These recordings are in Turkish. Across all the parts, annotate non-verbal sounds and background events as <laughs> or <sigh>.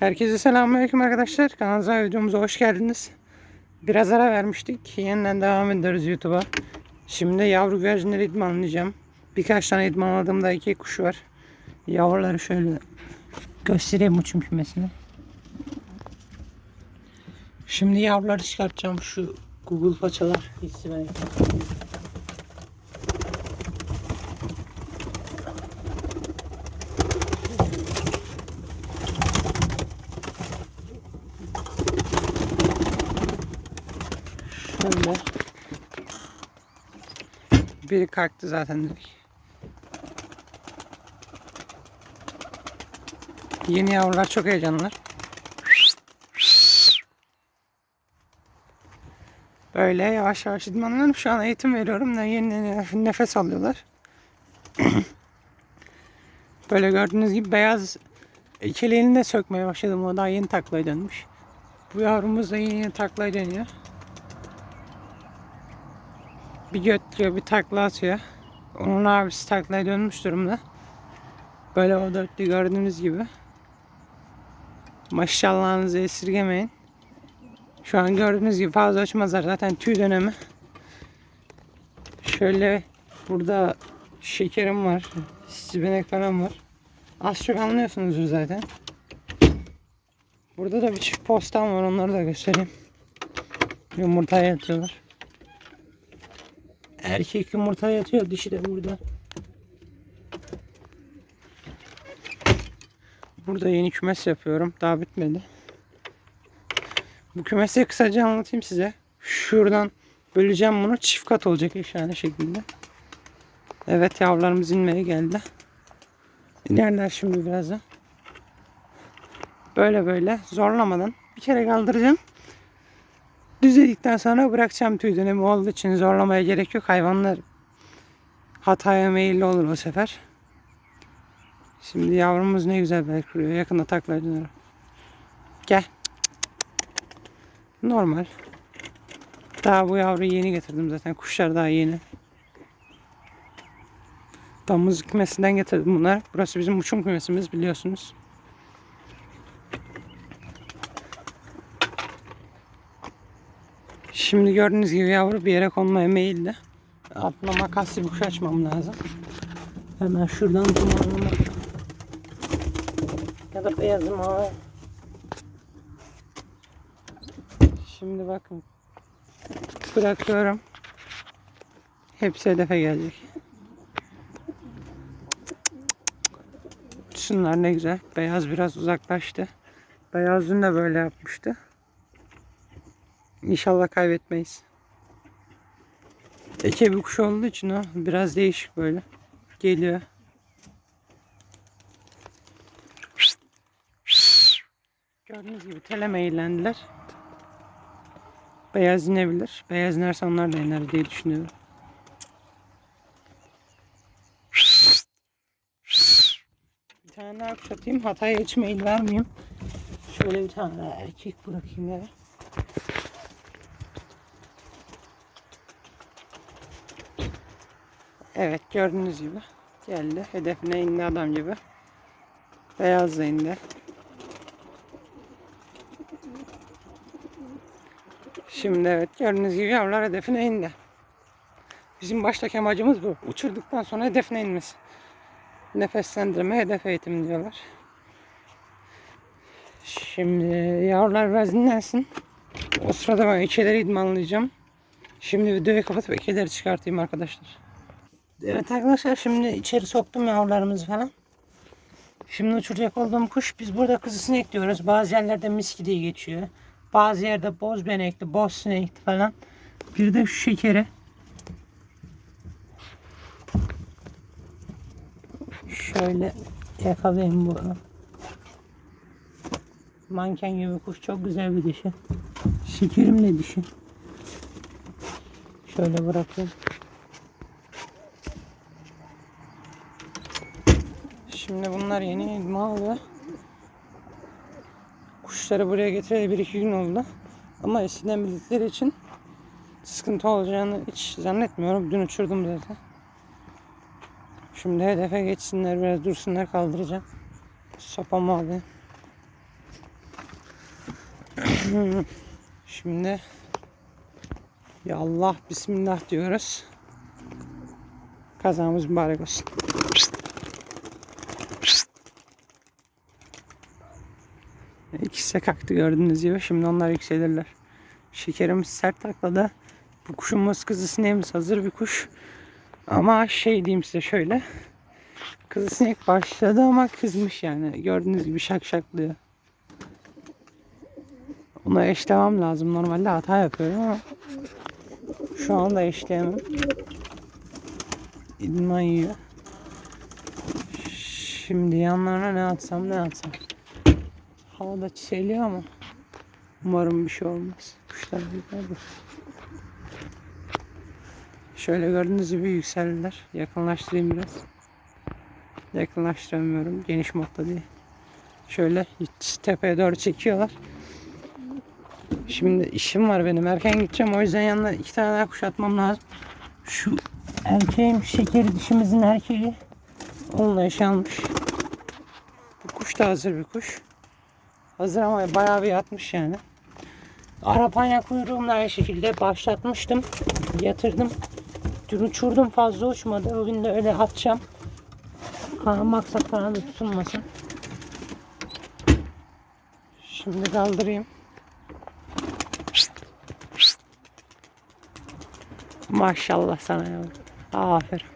Herkese selamünaleyküm arkadaşlar. Kanalımıza videomuza hoş geldiniz. Biraz ara vermiştik. Yeniden devam ediyoruz YouTube'a. Şimdi yavru güvercinleri idmanlayacağım. Birkaç tane idmanladığımda iki kuş var. Yavruları şöyle göstereyim uçum kümesini. Şimdi yavruları çıkartacağım. Şu Google paçalar hissi Şöyle. Biri kalktı zaten direkt. Yeni yavrular çok heyecanlılar. Böyle yavaş yavaş idmanlanıp şu an eğitim veriyorum. da Yeni yeni nefes alıyorlar. <clears throat> Böyle gördüğünüz gibi beyaz ikiliğini de sökmeye başladım. O daha yeni taklaya dönmüş. Bu yavrumuz da yeni yeni taklaya dönüyor. Bir götürüyor, bir takla atıyor. Onun abisi taklaya dönmüş durumda. Böyle o dörtlü gördüğünüz gibi. Maşallahınızı esirgemeyin. Şu an gördüğünüz gibi fazla uçmazlar. Zaten tüy dönemi. Şöyle burada şekerim var. Sibenek falan var. Az çok anlıyorsunuzdur zaten. Burada da bir çift postam var. Onları da göstereyim. Yumurtaya yatıyorlar. Erkek yumurtaya yatıyor. Dişi de burada. Burada yeni kümes yapıyorum. Daha bitmedi. Bu kümesi kısaca anlatayım size. Şuradan böleceğim bunu. Çift kat olacak eşane şeklinde. Evet yavrularımız inmeye geldi. İnerler şimdi birazdan. Böyle böyle zorlamadan bir kere kaldıracağım. Düzeldikten sonra bırakacağım tüy dönemi olduğu için zorlamaya gerek yok. Hayvanlar hataya meyilli olur o sefer. Şimdi yavrumuz ne güzel bekliyor. Yakında takla döner. Gel. Normal. Daha bu yavruyu yeni getirdim zaten. Kuşlar daha yeni. Damızlık kümesinden getirdim bunlar. Burası bizim uçum kümesimiz biliyorsunuz. Şimdi gördüğünüz gibi yavru bir yere konmaya meyilli. Altına makaslı bir kuş açmam lazım. Hemen şuradan dumanlama. Ya da beyazı mavi. Şimdi bakın. Bırakıyorum. Hepsi hedefe gelecek. Şunlar ne güzel. Beyaz biraz uzaklaştı. Beyaz dün de böyle yapmıştı. İnşallah kaybetmeyiz. Eke bir kuş olduğu için o biraz değişik böyle. Geliyor. Gördüğünüz gibi teleme eğlendiler. Beyaz inebilir. Beyaz inerse onlar da iner diye düşünüyorum. Bir tane daha kuş atayım. Hataya hiç mail vermeyeyim. Şöyle bir tane daha erkek bırakayım yere. Evet gördüğünüz gibi geldi. Hedefine indi adam gibi. Beyaz da indi. Şimdi evet gördüğünüz gibi yavrular hedefine indi. Bizim baştaki amacımız bu. Uçurduktan sonra hedefine inmesi. Nefeslendirme, hedef eğitimi diyorlar. Şimdi yavrular biraz dinlensin. O sırada ben ekeleri idmanlayacağım. Şimdi videoyu kapatıp ekeleri çıkartayım arkadaşlar. Evet arkadaşlar şimdi içeri soktum yavrularımızı falan. Şimdi uçuracak olduğum kuş biz burada kızı sinek diyoruz. Bazı yerlerde miski diye geçiyor. Bazı yerde boz benekli, boz sinekli falan. Bir de şu şekeri. Şöyle yakalayayım bu. Manken gibi kuş çok güzel bir dişi. Şekerim ne dişi. Şöyle bırakayım. Şimdi bunlar yeni idman alıyor. Kuşları buraya getireli bir iki gün oldu. Ama eskiden bildikleri için sıkıntı olacağını hiç zannetmiyorum. Dün uçurdum zaten. Şimdi hedefe geçsinler biraz dursunlar kaldıracağım. Sopamı alayım. <clears throat> Şimdi ya Allah Bismillah diyoruz. Kazamız mübarek olsun. İkisi de kalktı gördüğünüz gibi. Şimdi onlar yükselirler. Şekerimiz sert takladı. Bu kuşumuz kızı sineğimiz hazır bir kuş. Ama şey diyeyim size şöyle. Kızı sinek başladı ama kızmış yani. Gördüğünüz gibi şak şaklıyor. Ona eşlemem lazım. Normalde hata yapıyorum ama şu anda eşleyemem. İdman yiyor. Şimdi yanlarına ne atsam ne atsam. Havada çiseliyor ama umarım bir şey olmaz. Kuşlar güzeldir. Şöyle gördüğünüz gibi yükseldiler. Yakınlaştırayım biraz. Yakınlaştıramıyorum. Geniş modda diye. Şöyle tepeye doğru çekiyorlar. Şimdi işim var benim. Erken gideceğim. O yüzden yanına iki tane daha kuş atmam lazım. Şu erkeğim şekeri dişimizin erkeği. Onunla eş almış. Bu kuş da hazır bir kuş. Hazır ama bayağı bir yatmış yani. Arapanya kuyruğumla aynı şekilde başlatmıştım. Yatırdım. Dün uçurdum fazla uçmadı. Bugün de öyle atacağım. Ha, maksat falan da tutulmasın. Şimdi kaldırayım. Maşallah sana yavrum. Aferin.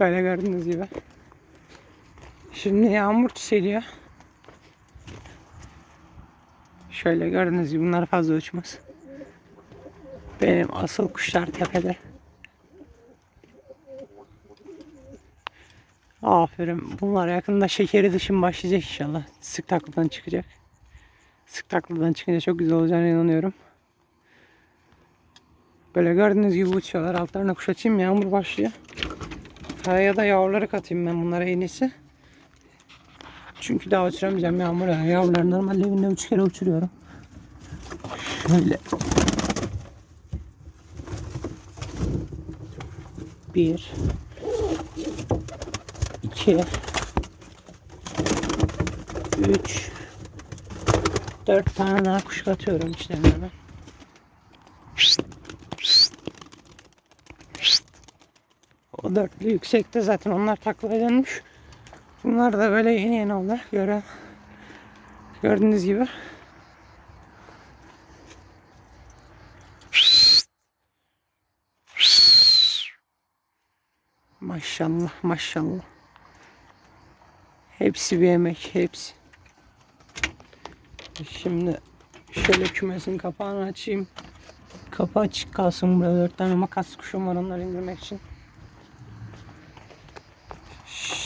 Böyle gördüğünüz gibi. Şimdi yağmur çiseliyor. Şöyle gördüğünüz gibi bunlar fazla uçmaz. Benim asıl kuşlar tepede. Aferin. Bunlar yakında şekeri dışın başlayacak inşallah. Sık takladan çıkacak. Sık takladan çıkınca çok güzel olacağına inanıyorum. Böyle gördüğünüz gibi uçuyorlar. Altlarına kuş açayım. Yağmur başlıyor. Ha ya da yavruları katayım ben bunlara en iyisi. Çünkü daha uçuramayacağım yağmur ya. Yavruları normalde günde 3 kere uçuruyorum. Şöyle. Bir. iki, Üç. Dört tane daha kuş katıyorum içlerine ben. O dörtlü yüksekte zaten onlar taklaya dönmüş. Bunlar da böyle yeni yeni oldu. Gören, gördüğünüz gibi. Maşallah maşallah. Hepsi bir emek hepsi. Şimdi şöyle kümesin kapağını açayım. Kapı açık kalsın burada dört tane makas kuşum var onları indirmek için.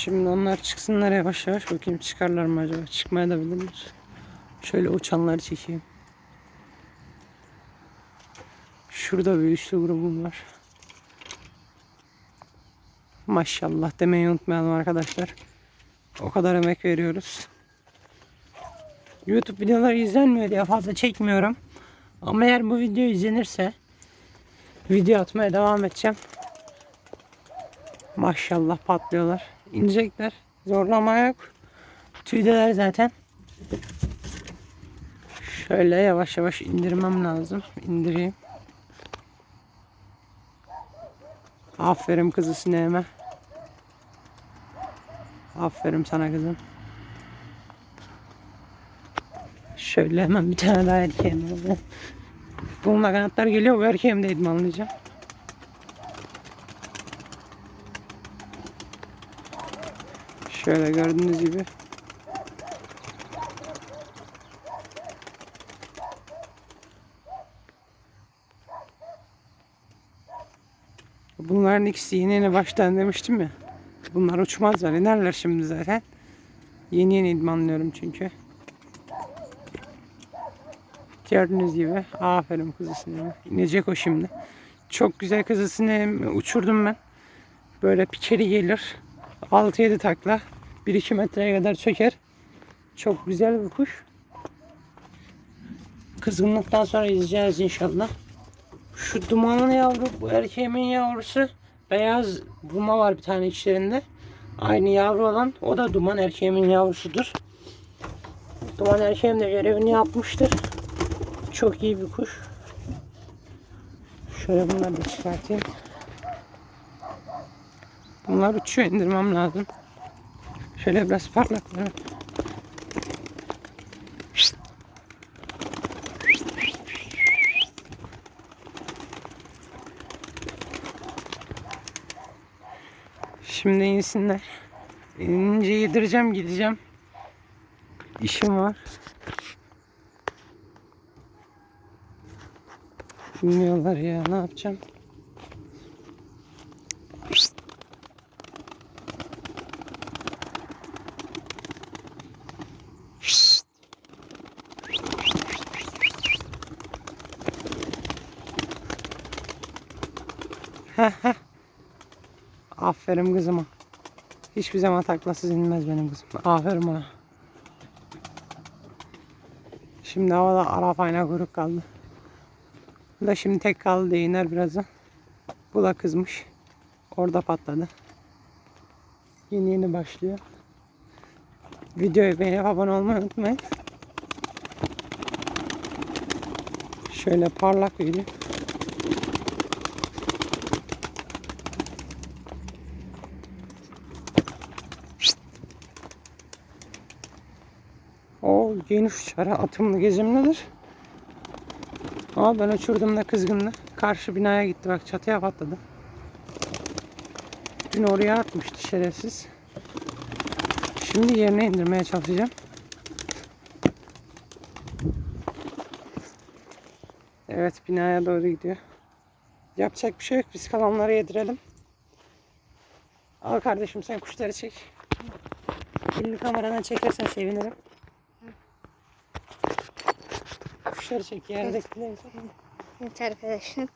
Şimdi onlar çıksınlar yavaş yavaş bakayım çıkarlar mı acaba? Çıkmaya da bilirler. Şöyle uçanları çekeyim. Şurada bir üçlü grubum var. Maşallah demeyi unutmayalım arkadaşlar. O kadar emek veriyoruz. YouTube videoları izlenmiyor diye fazla çekmiyorum. Ama eğer bu video izlenirse video atmaya devam edeceğim. Maşallah patlıyorlar. İnecekler. Zorlama yok. Tüydeler zaten. Şöyle yavaş yavaş indirmem lazım. İndireyim. Aferin kızı sineğime. Aferin sana kızım. Şöyle hemen bir tane daha erkeğim oldu. Bununla kanatlar geliyor. Bu erkeğim de idmanlayacağım. Şöyle gördüğünüz gibi. Bunların ikisi yeni yeni baştan demiştim ya. Bunlar uçmazlar. inerler şimdi zaten. Yeni yeni idmanlıyorum çünkü. Gördüğünüz gibi. Aferin kızısını. İnecek o şimdi. Çok güzel kızısını uçurdum ben. Böyle pikeri gelir. 6-7 takla. 1-2 metreye kadar çöker. Çok güzel bir kuş. Kızgınlıktan sonra izleyeceğiz inşallah. Şu dumanlı yavru bu erkeğimin yavrusu. Beyaz burma var bir tane içlerinde. Aynı yavru olan o da duman erkeğimin yavrusudur. Duman erkeğim de görevini yapmıştır. Çok iyi bir kuş. Şöyle bunları da çıkartayım. Bunlar uçuyor indirmem lazım. Şöyle biraz parlaklar. Şimdi insinler. İnince yedireceğim gideceğim. İşim var. Bilmiyorlar ya ne yapacağım. <laughs> Aferin kızıma. Hiçbir zaman taklasız inmez benim kızım. Aferin ona. Şimdi havada Arap ayna kuyruk kaldı. Bu da şimdi tek kaldı iner birazdan. Bu da kızmış. Orada patladı. Yeni yeni başlıyor. Videoyu beğenip abone olmayı unutmayın. Şöyle parlak video. O geniş uçar. Atımlı gezimlidir. Ama ben uçurduğumda kızgındı. Karşı binaya gitti bak çatıya patladı. Dün oraya atmıştı şerefsiz. Şimdi yerine indirmeye çalışacağım. Evet binaya doğru gidiyor. Yapacak bir şey yok. Biz kalanları yedirelim. Al kardeşim sen kuşları çek. Elini kameradan çekersen sevinirim. Kuşları çek yerdekileri. Evet arkadaşlar.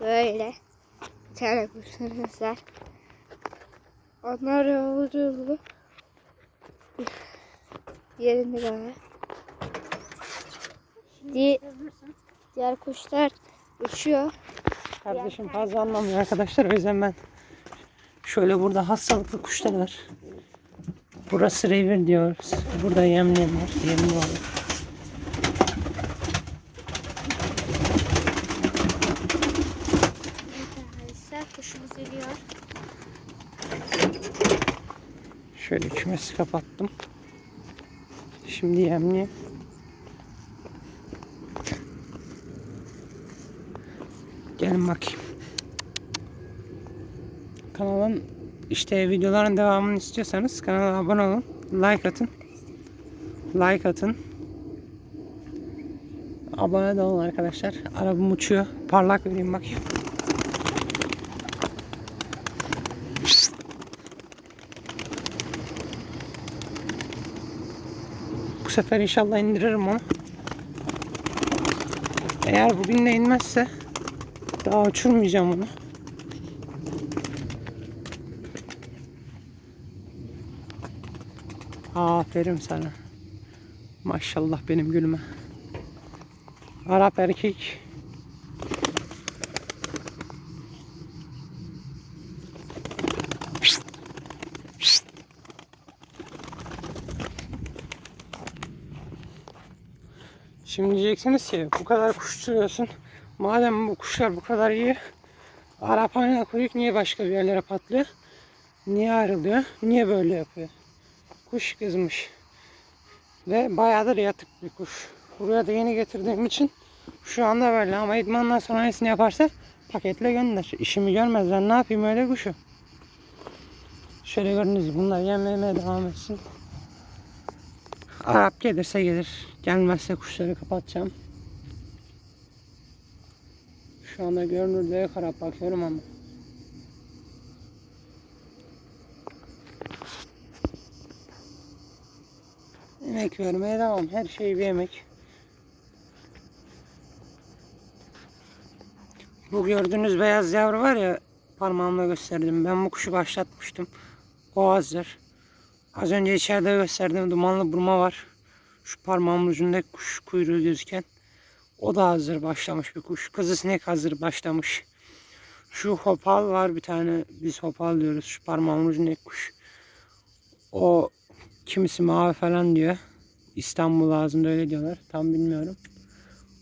Böyle. Bir tane kuşlarımız var. Onlar yavru Yerinde galiba. Di diğer kuşlar uçuyor. Kardeşim fazla anlamıyor arkadaşlar. O yüzden ben şöyle burada hastalıklı kuşlar var. Burası revir diyoruz. Burada yemlem var. Yemli var. Arkadaşlar kuşumuz ölüyor. Şöyle kümesi kapattım. Şimdi yemli. Gelin bakayım. Kanalın işte videoların devamını istiyorsanız kanala abone olun. Like atın. Like atın. Abone de olun arkadaşlar. Arabam uçuyor. Parlak vereyim bakayım. Sefer inşallah indiririm onu. Eğer bugün de inmezse daha uçurmayacağım onu. Aferin sana. Maşallah benim gülüme. Arap erkek. Şimdi diyeceksiniz ki bu kadar kuş uçuruyorsun. Madem bu kuşlar bu kadar iyi. Arap ayna kuyruk niye başka bir yerlere patlıyor? Niye ayrılıyor? Niye böyle yapıyor? Kuş kızmış. Ve bayağıdır yatık bir kuş. Buraya da yeni getirdiğim için şu anda böyle ama idmandan sonra aynısını yaparsa paketle gönder. İşimi görmez ben ne yapayım öyle kuşu. Şöyle gördüğünüz bunlar yemlemeye devam etsin. Arap gelirse gelir. Gelmezse kuşları kapatacağım. Şu anda görünürde yok bakıyorum ama. Emek vermeye devam. Her şey bir emek. Bu gördüğünüz beyaz yavru var ya parmağımla gösterdim. Ben bu kuşu başlatmıştım. O hazır. Az önce içeride gösterdiğim dumanlı burma var. Şu parmağımın ucunda kuş kuyruğu gözüken. O da hazır başlamış bir kuş. Kızı sinek hazır başlamış. Şu hopal var bir tane. Biz hopal diyoruz. Şu parmağımın ucundaki kuş. O kimisi mavi falan diyor. İstanbul ağzında öyle diyorlar. Tam bilmiyorum.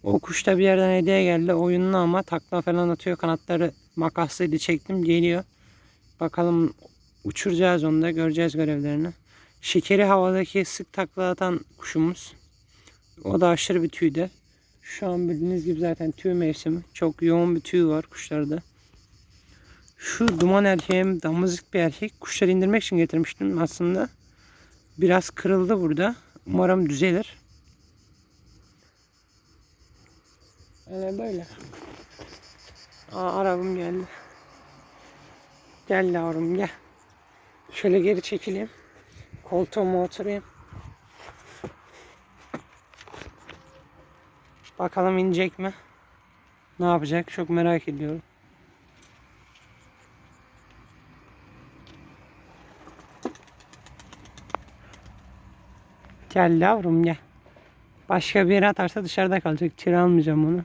O kuş da bir yerden hediye geldi. Oyunlu ama takla falan atıyor. Kanatları makaslıydı çektim geliyor. Bakalım uçuracağız onu da göreceğiz görevlerini. Şekeri havadaki sık takla atan kuşumuz. O da aşırı bir tüyde. Şu an bildiğiniz gibi zaten tüy mevsimi. Çok yoğun bir tüy var kuşlarda. Şu duman erkeğim damızlık bir erkek. Kuşları indirmek için getirmiştim aslında. Biraz kırıldı burada. Umarım düzelir. Öyle böyle. Aa, arabam geldi. Gel yavrum gel. Şöyle geri çekileyim. Koltuğuma oturayım. Bakalım inecek mi? Ne yapacak? Çok merak ediyorum. Gel yavrum gel. Başka bir yere atarsa dışarıda kalacak. İçeri almayacağım onu.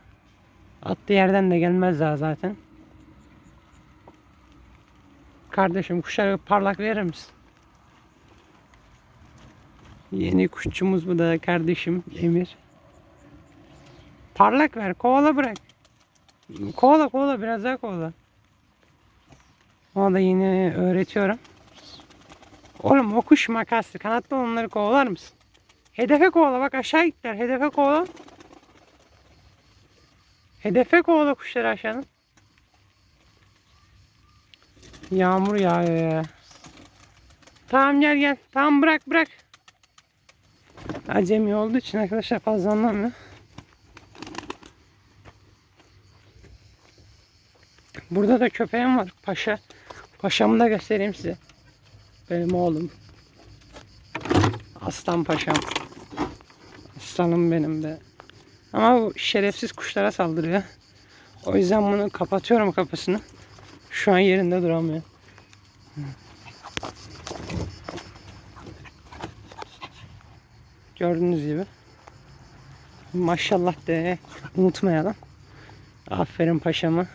Attığı yerden de gelmez daha zaten. Kardeşim bir parlak verir misin? Yeni kuşçumuz bu da kardeşim Emir. Parlak ver. Kovala bırak. Kovala kovala biraz daha kovala. Ona da yeni öğretiyorum. Oğlum o kuş makaslı. Kanatlı onları kovalar mısın? Hedefe kovala bak aşağı gittiler. Hedefe kovala. Hedefe kovala kuşları aşağıdan. Yağmur yağıyor ya. Tamam gel gel. Tamam bırak bırak. Acemi olduğu için arkadaşlar fazla anlamıyor. Burada da köpeğim var. Paşa. Paşamı da göstereyim size. Benim oğlum. Aslan paşam. Aslanım benim de. Ama bu şerefsiz kuşlara saldırıyor. O yüzden bunu kapatıyorum kapısını. Şu an yerinde duramıyor. Gördüğünüz gibi. Maşallah de unutmayalım. Aferin paşama.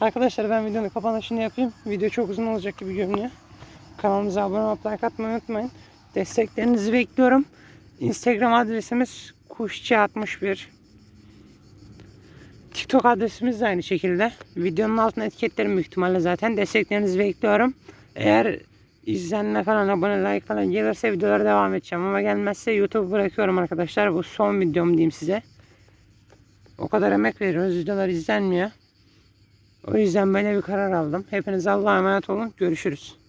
Arkadaşlar ben videonun kapanışını yapayım. Video çok uzun olacak gibi görünüyor. Kanalımıza abone olup like atmayı unutmayın. Desteklerinizi bekliyorum. Instagram adresimiz kuşçu61. TikTok adresimiz de aynı şekilde. Videonun altına etiketlerim büyük ihtimalle zaten. Desteklerinizi bekliyorum. Eğer izlenme falan, abone, like falan gelirse videolara devam edeceğim. Ama gelmezse YouTube bırakıyorum arkadaşlar. Bu son videom diyeyim size. O kadar emek veriyoruz. Videolar izlenmiyor. O yüzden böyle bir karar aldım. Hepiniz Allah'a emanet olun. Görüşürüz.